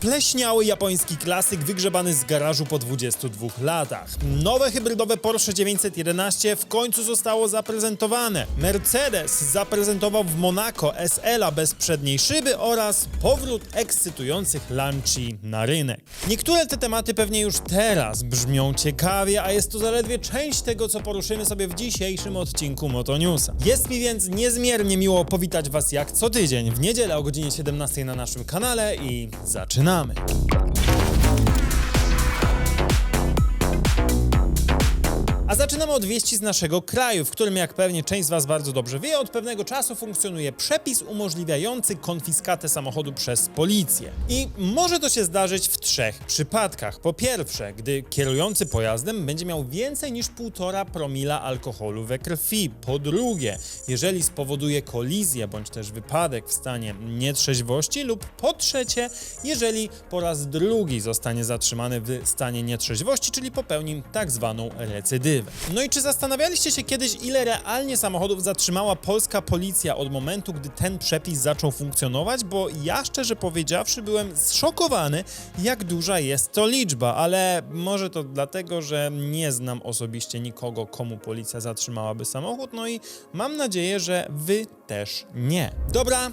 Spleśniały japoński klasyk wygrzebany z garażu po 22 latach. Nowe hybrydowe Porsche 911 w końcu zostało zaprezentowane. Mercedes zaprezentował w Monaco SL-a bez przedniej szyby oraz powrót ekscytujących Lancia na rynek. Niektóre te tematy pewnie już teraz brzmią ciekawie, a jest to zaledwie część tego, co poruszymy sobie w dzisiejszym odcinku Motonewsa. Jest mi więc niezmiernie miło powitać Was jak co tydzień w niedzielę o godzinie 17 na naszym kanale i zaczynamy. economic. A zaczynamy od wieści z naszego kraju, w którym, jak pewnie część z Was bardzo dobrze wie, od pewnego czasu funkcjonuje przepis umożliwiający konfiskatę samochodu przez policję. I może to się zdarzyć w trzech przypadkach. Po pierwsze, gdy kierujący pojazdem będzie miał więcej niż 1,5 promila alkoholu we krwi. Po drugie, jeżeli spowoduje kolizję bądź też wypadek w stanie nietrzeźwości lub po trzecie, jeżeli po raz drugi zostanie zatrzymany w stanie nietrzeźwości, czyli popełni tak zwaną recydywę. No i czy zastanawialiście się kiedyś, ile realnie samochodów zatrzymała polska policja od momentu, gdy ten przepis zaczął funkcjonować? Bo ja szczerze powiedziawszy byłem zszokowany, jak duża jest to liczba, ale może to dlatego, że nie znam osobiście nikogo, komu policja zatrzymałaby samochód, no i mam nadzieję, że wy też nie. Dobra,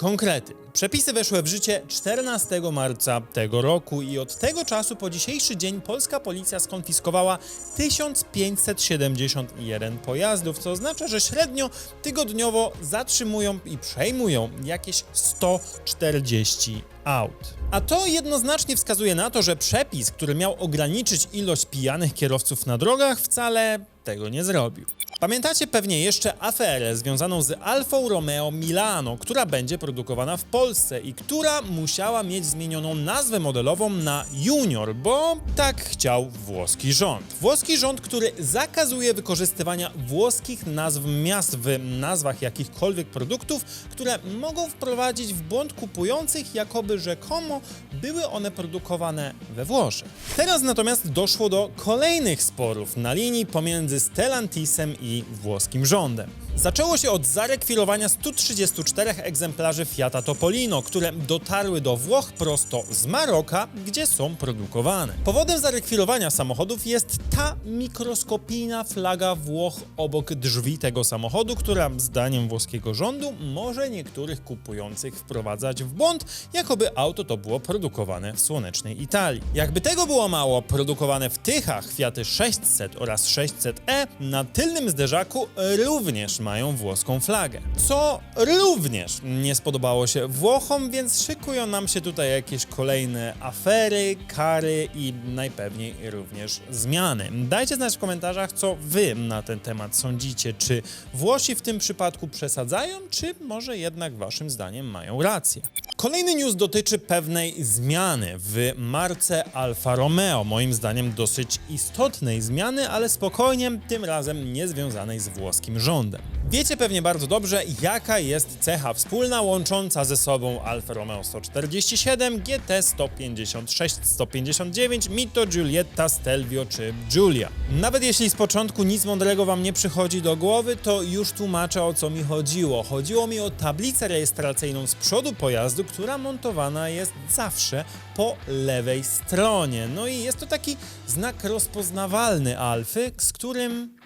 Konkrety. Przepisy weszły w życie 14 marca tego roku i od tego czasu po dzisiejszy dzień polska policja skonfiskowała 1571 pojazdów, co oznacza, że średnio tygodniowo zatrzymują i przejmują jakieś 140 aut. A to jednoznacznie wskazuje na to, że przepis, który miał ograniczyć ilość pijanych kierowców na drogach, wcale tego nie zrobił. Pamiętacie pewnie jeszcze aferę związaną z Alfą Romeo Milano, która będzie produkowana w Polsce i która musiała mieć zmienioną nazwę modelową na Junior, bo tak chciał włoski rząd. Włoski rząd, który zakazuje wykorzystywania włoskich nazw miast w nazwach jakichkolwiek produktów, które mogą wprowadzić w błąd kupujących, jakoby rzekomo były one produkowane we Włoszech. Teraz natomiast doszło do kolejnych sporów na linii pomiędzy Stellantisem i włoskim rządem. Zaczęło się od zarekwirowania 134 egzemplarzy Fiata Topolino, które dotarły do Włoch prosto z Maroka, gdzie są produkowane. Powodem zarekwirowania samochodów jest ta mikroskopijna flaga Włoch obok drzwi tego samochodu, która zdaniem włoskiego rządu może niektórych kupujących wprowadzać w błąd, jakoby auto to było produkowane w słonecznej Italii. Jakby tego było mało, produkowane w Tychach Fiaty 600 oraz 600e na tylnym zderzaku również mają włoską flagę. Co również nie spodobało się Włochom, więc szykują nam się tutaj jakieś kolejne afery, kary i najpewniej również zmiany. Dajcie znać w komentarzach, co wy na ten temat sądzicie. Czy Włosi w tym przypadku przesadzają, czy może jednak waszym zdaniem mają rację? Kolejny news dotyczy pewnej zmiany w marce Alfa Romeo. Moim zdaniem dosyć istotnej zmiany, ale spokojnie, tym razem nie związanej z włoskim rządem. Wiecie pewnie bardzo dobrze, jaka jest cecha wspólna łącząca ze sobą Alfa Romeo 147, GT 156, 159, Mito, Giulietta, Stelvio czy Giulia. Nawet jeśli z początku nic mądrego wam nie przychodzi do głowy, to już tłumaczę o co mi chodziło. Chodziło mi o tablicę rejestracyjną z przodu pojazdu, która montowana jest zawsze po lewej stronie. No i jest to taki znak rozpoznawalny Alfy, z którym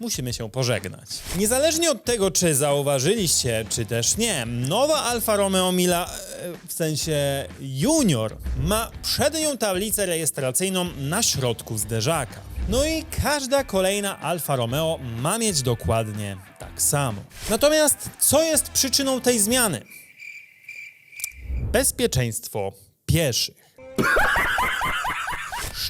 musimy się pożegnać. Niezależnie od tego, czy zauważyliście, czy też nie, nowa Alfa Romeo Mila, e, w sensie Junior, ma przednią tablicę rejestracyjną na środku zderzaka. No i każda kolejna Alfa Romeo ma mieć dokładnie tak samo. Natomiast co jest przyczyną tej zmiany? Bezpieczeństwo pieszych.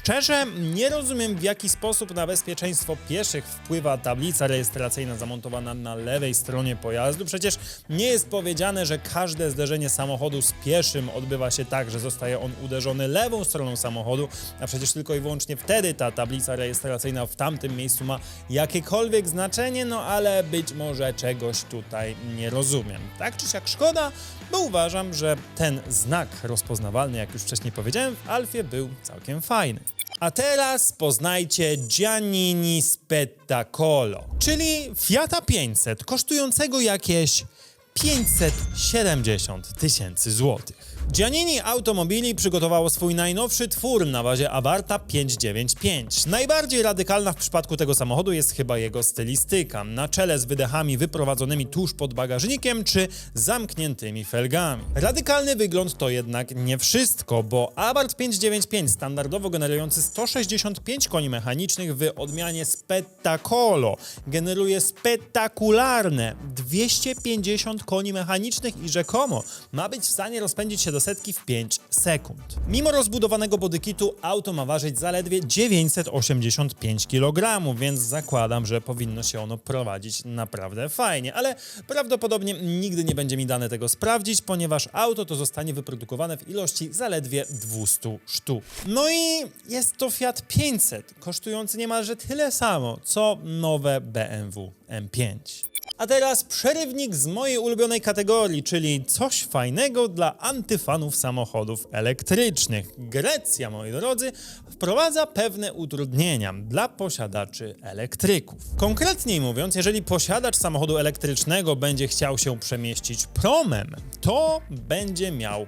Szczerze nie rozumiem, w jaki sposób na bezpieczeństwo pieszych wpływa tablica rejestracyjna zamontowana na lewej stronie pojazdu. Przecież nie jest powiedziane, że każde zderzenie samochodu z pieszym odbywa się tak, że zostaje on uderzony lewą stroną samochodu, a przecież tylko i wyłącznie wtedy ta tablica rejestracyjna w tamtym miejscu ma jakiekolwiek znaczenie, no ale być może czegoś tutaj nie rozumiem. Tak czy siak szkoda, bo uważam, że ten znak rozpoznawalny, jak już wcześniej powiedziałem, w Alfie był całkiem fajny. A teraz poznajcie Giannini Spettacolo, czyli Fiata 500 kosztującego jakieś 570 tysięcy złotych. Giannini Automobili przygotowało swój najnowszy twór na bazie Abarta 595. Najbardziej radykalna w przypadku tego samochodu jest chyba jego stylistyka. Na czele z wydechami wyprowadzonymi tuż pod bagażnikiem czy zamkniętymi felgami. Radykalny wygląd to jednak nie wszystko, bo Abarth 595 standardowo generujący 165 koni mechanicznych w odmianie Spettacolo generuje spektakularne 250 koni mechanicznych i rzekomo ma być w stanie rozpędzić się do setki w 5 sekund. Mimo rozbudowanego bodykitu auto ma ważyć zaledwie 985 kg, więc zakładam, że powinno się ono prowadzić naprawdę fajnie, ale prawdopodobnie nigdy nie będzie mi dane tego sprawdzić, ponieważ auto to zostanie wyprodukowane w ilości zaledwie 200 sztuk. No i jest to Fiat 500, kosztujący niemalże tyle samo, co nowe BMW M5. A teraz przerywnik z mojej ulubionej kategorii, czyli coś fajnego dla antyfanów samochodów elektrycznych. Grecja, moi drodzy, wprowadza pewne utrudnienia dla posiadaczy elektryków. Konkretniej mówiąc, jeżeli posiadacz samochodu elektrycznego będzie chciał się przemieścić promem, to będzie miał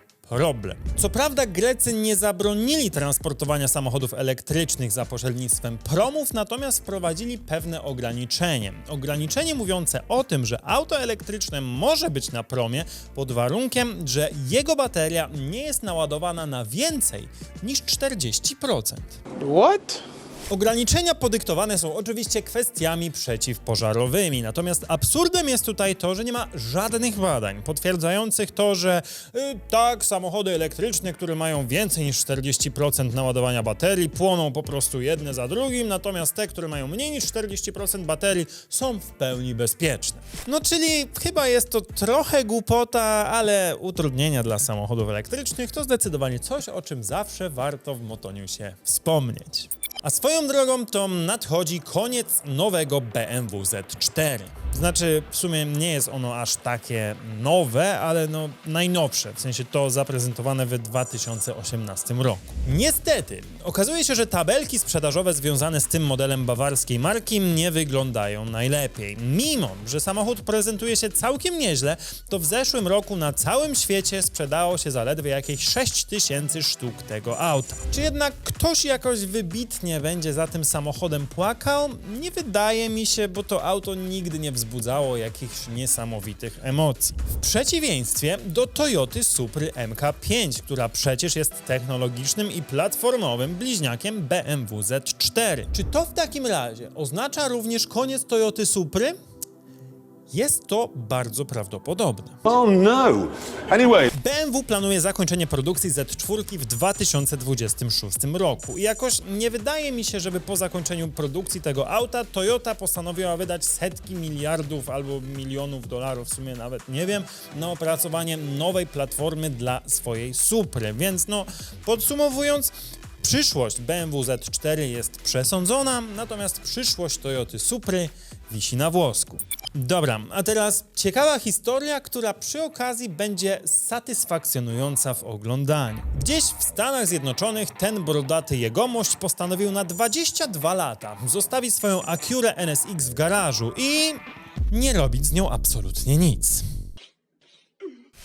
Co prawda Grecy nie zabronili transportowania samochodów elektrycznych za pośrednictwem promów, natomiast wprowadzili pewne ograniczenie. Ograniczenie mówiące o tym, że auto elektryczne może być na promie pod warunkiem, że jego bateria nie jest naładowana na więcej niż 40%. What? Ograniczenia podyktowane są oczywiście kwestiami przeciwpożarowymi, natomiast absurdem jest tutaj to, że nie ma żadnych badań potwierdzających to, że y, tak, samochody elektryczne, które mają więcej niż 40% naładowania baterii, płoną po prostu jedne za drugim, natomiast te, które mają mniej niż 40% baterii, są w pełni bezpieczne. No czyli chyba jest to trochę głupota, ale utrudnienia dla samochodów elektrycznych to zdecydowanie coś, o czym zawsze warto w Motoniu się wspomnieć. A swoją drogą to nadchodzi koniec nowego BMW Z4. Znaczy, w sumie nie jest ono aż takie nowe, ale no najnowsze, w sensie to zaprezentowane w 2018 roku. Niestety, okazuje się, że tabelki sprzedażowe związane z tym modelem bawarskiej marki nie wyglądają najlepiej. Mimo, że samochód prezentuje się całkiem nieźle, to w zeszłym roku na całym świecie sprzedało się zaledwie jakieś 6 tysięcy sztuk tego auta. Czy jednak ktoś jakoś wybitnie będzie za tym samochodem płakał? Nie wydaje mi się, bo to auto nigdy nie wzbudzało jakichś niesamowitych emocji. W przeciwieństwie do Toyoty Supry MK5, która przecież jest technologicznym i platformowym bliźniakiem BMW Z4. Czy to w takim razie oznacza również koniec Toyoty Supry? Jest to bardzo prawdopodobne. Oh no. Anyway, BMW planuje zakończenie produkcji Z4 w 2026 roku i jakoś nie wydaje mi się, żeby po zakończeniu produkcji tego auta Toyota postanowiła wydać setki miliardów albo milionów dolarów, w sumie nawet nie wiem, na opracowanie nowej platformy dla swojej Supry. Więc no, podsumowując, Przyszłość BMW Z4 jest przesądzona, natomiast przyszłość Toyoty Supry wisi na włosku. Dobra, a teraz ciekawa historia, która przy okazji będzie satysfakcjonująca w oglądaniu. Gdzieś w Stanach Zjednoczonych ten brodaty jegomość postanowił na 22 lata zostawić swoją Acurę NSX w garażu i nie robić z nią absolutnie nic.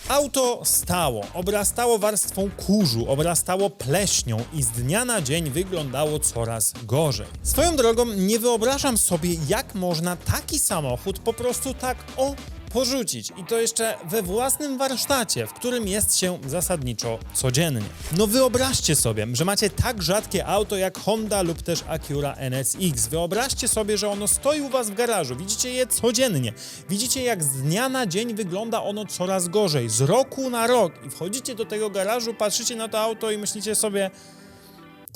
Auto stało, obrastało warstwą kurzu, obrastało pleśnią i z dnia na dzień wyglądało coraz gorzej. Swoją drogą nie wyobrażam sobie, jak można taki samochód po prostu tak o porzucić i to jeszcze we własnym warsztacie, w którym jest się zasadniczo codziennie. No wyobraźcie sobie, że macie tak rzadkie auto jak Honda lub też Acura NSX. Wyobraźcie sobie, że ono stoi u was w garażu, widzicie je codziennie. Widzicie jak z dnia na dzień wygląda ono coraz gorzej, z roku na rok i wchodzicie do tego garażu, patrzycie na to auto i myślicie sobie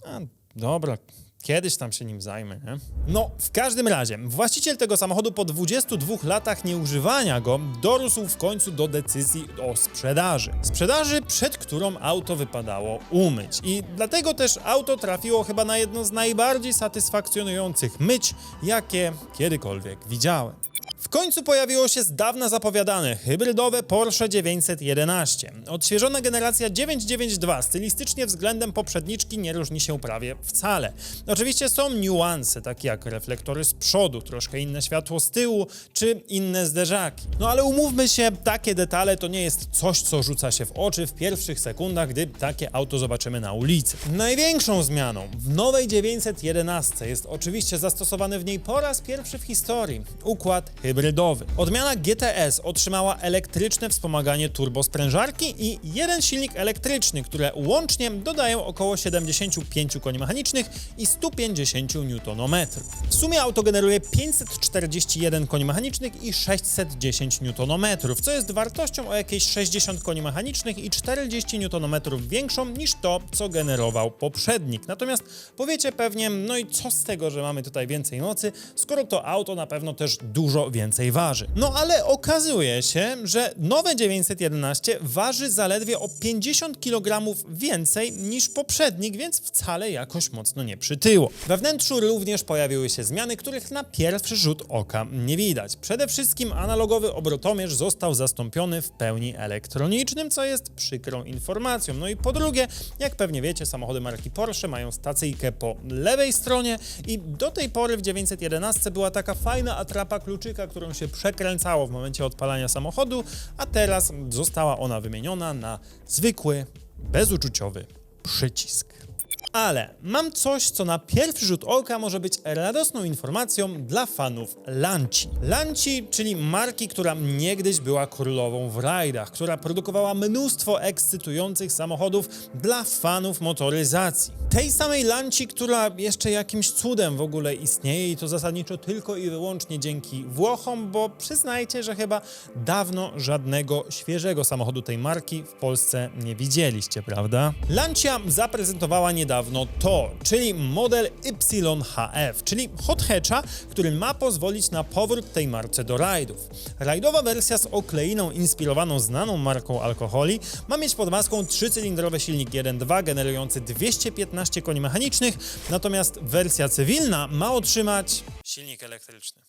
a, dobra, kiedyś tam się nim zajmę, nie? No, w każdym razie, właściciel tego samochodu po 22 latach nieużywania go dorósł w końcu do decyzji o sprzedaży. Sprzedaży, przed którą auto wypadało umyć. I dlatego też auto trafiło chyba na jedno z najbardziej satysfakcjonujących myć, jakie kiedykolwiek widziałem. W końcu pojawiło się z dawna zapowiadane hybrydowe Porsche 911. Odświeżona generacja 992 stylistycznie względem poprzedniczki nie różni się prawie wcale. Oczywiście są niuanse, takie jak reflektory z przodu, troszkę inne światło z tyłu, czy inne zderzaki. No ale umówmy się, takie detale to nie jest coś, co rzuca się w oczy w pierwszych sekundach, gdy takie auto zobaczymy na ulicy. Największą zmianą w nowej 911 jest oczywiście zastosowany w niej po raz pierwszy w historii układ hybrydowy. Odmiana GTS otrzymała elektryczne wspomaganie turbosprężarki i jeden silnik elektryczny, które łącznie dodają około 75 koni mechanicznych i 150 Nm. W sumie auto generuje 541 koni mechanicznych i 610 Nm, co jest wartością o jakieś 60 koni mechanicznych i 40 Nm większą niż to, co generował poprzednik. Natomiast powiecie pewnie, no i co z tego, że mamy tutaj więcej mocy, skoro to auto na pewno też dużo więcej waży. No ale okazuje się, że nowe 911 waży zaledwie o 50 kg więcej niż poprzednik, więc wcale jakoś mocno nie przytyło. We wnętrzu również pojawiły się zmiany, których na pierwszy rzut oka nie widać. Przede wszystkim analogowy obrotomierz został zastąpiony w pełni elektronicznym, co jest przykrą informacją. No i po drugie, jak pewnie wiecie, samochody marki Porsche mają stacyjkę po lewej stronie i do tej pory w 911 była taka fajna atrapa kluczyka, którą się przekręcało w momencie odpalania samochodu, a teraz została ona wymieniona na zwykły, bezuczuciowy przycisk. Ale mam coś, co na pierwszy rzut oka może być radosną informacją dla fanów Lanci. Lanci, czyli marki, która niegdyś była królową w rajdach, która produkowała mnóstwo ekscytujących samochodów dla fanów motoryzacji. Tej samej Lanci, która jeszcze jakimś cudem w ogóle istnieje i to zasadniczo tylko i wyłącznie dzięki Włochom, bo przyznajcie, że chyba dawno żadnego świeżego samochodu tej marki w Polsce nie widzieliście, prawda? Lancia zaprezentowała niedawno to, czyli model YHF, czyli hot hatcha, który ma pozwolić na powrót tej marce do rajdów. Rajdowa wersja z okleiną inspirowaną znaną marką alkoholi ma mieć pod maską trzycylindrowy silnik 1.2 generujący 215 koni mechanicznych, natomiast wersja cywilna ma otrzymać silnik elektryczny.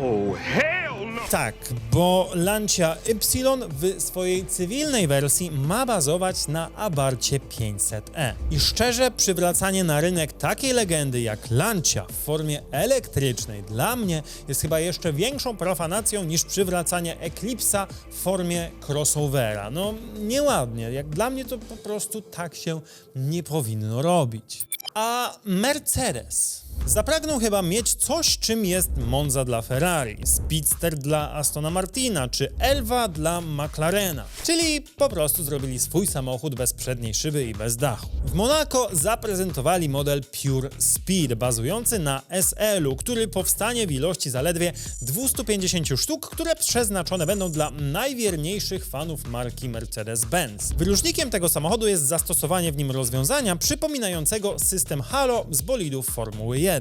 Oh, no! Tak, bo Lancia Y w swojej cywilnej wersji ma bazować na Abarcie 500e. I szczerze, przywracanie na rynek takiej legendy jak Lancia w formie elektrycznej dla mnie jest chyba jeszcze większą profanacją niż przywracanie Eclipse'a w formie crossovera. No, nieładnie. Jak dla mnie to po prostu tak się nie powinno robić. A Mercedes Zapragnął chyba mieć coś, czym jest Monza dla Ferrari, Speedster dla Astona Martina, czy Elva dla McLarena. Czyli po prostu zrobili swój samochód bez przedniej szyby i bez dachu. W Monaco zaprezentowali model Pure Speed, bazujący na SL-u, który powstanie w ilości zaledwie 250 sztuk, które przeznaczone będą dla najwierniejszych fanów marki Mercedes-Benz. Wyróżnikiem tego samochodu jest zastosowanie w nim rozwiązania przypominającego system Halo z bolidów Formuły 1.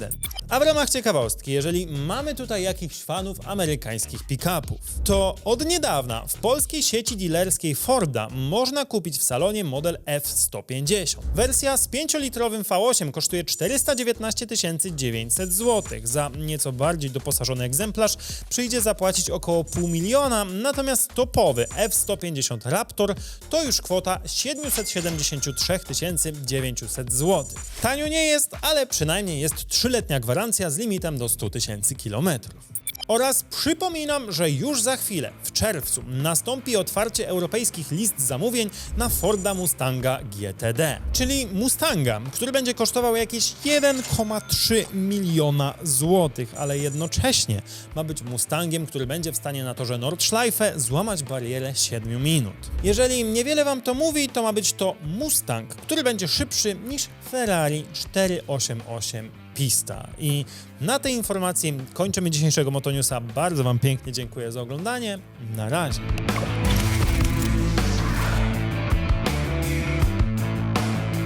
A w ramach ciekawostki, jeżeli mamy tutaj jakichś fanów amerykańskich pick-upów, to od niedawna w polskiej sieci dealerskiej Forda można kupić w salonie model F150. Wersja z 5-litrowym V8 kosztuje 419 900 zł. Za nieco bardziej doposażony egzemplarz przyjdzie zapłacić około pół miliona, natomiast topowy F150 Raptor to już kwota 773 900 zł. Tanio nie jest, ale przynajmniej jest 3-letnia gwarancja z limitem do 100 tysięcy kilometrów. Oraz przypominam, że już za chwilę, w czerwcu, nastąpi otwarcie europejskich list zamówień na Forda Mustanga GTD, czyli Mustanga, który będzie kosztował jakieś 1,3 miliona złotych, ale jednocześnie ma być Mustangiem, który będzie w stanie na torze Nordschleife złamać barierę 7 minut. Jeżeli niewiele wam to mówi, to ma być to Mustang, który będzie szybszy niż Ferrari 488 pista. I na tej informacji kończymy dzisiejszego Motoniusa. Bardzo Wam pięknie dziękuję za oglądanie. Na razie.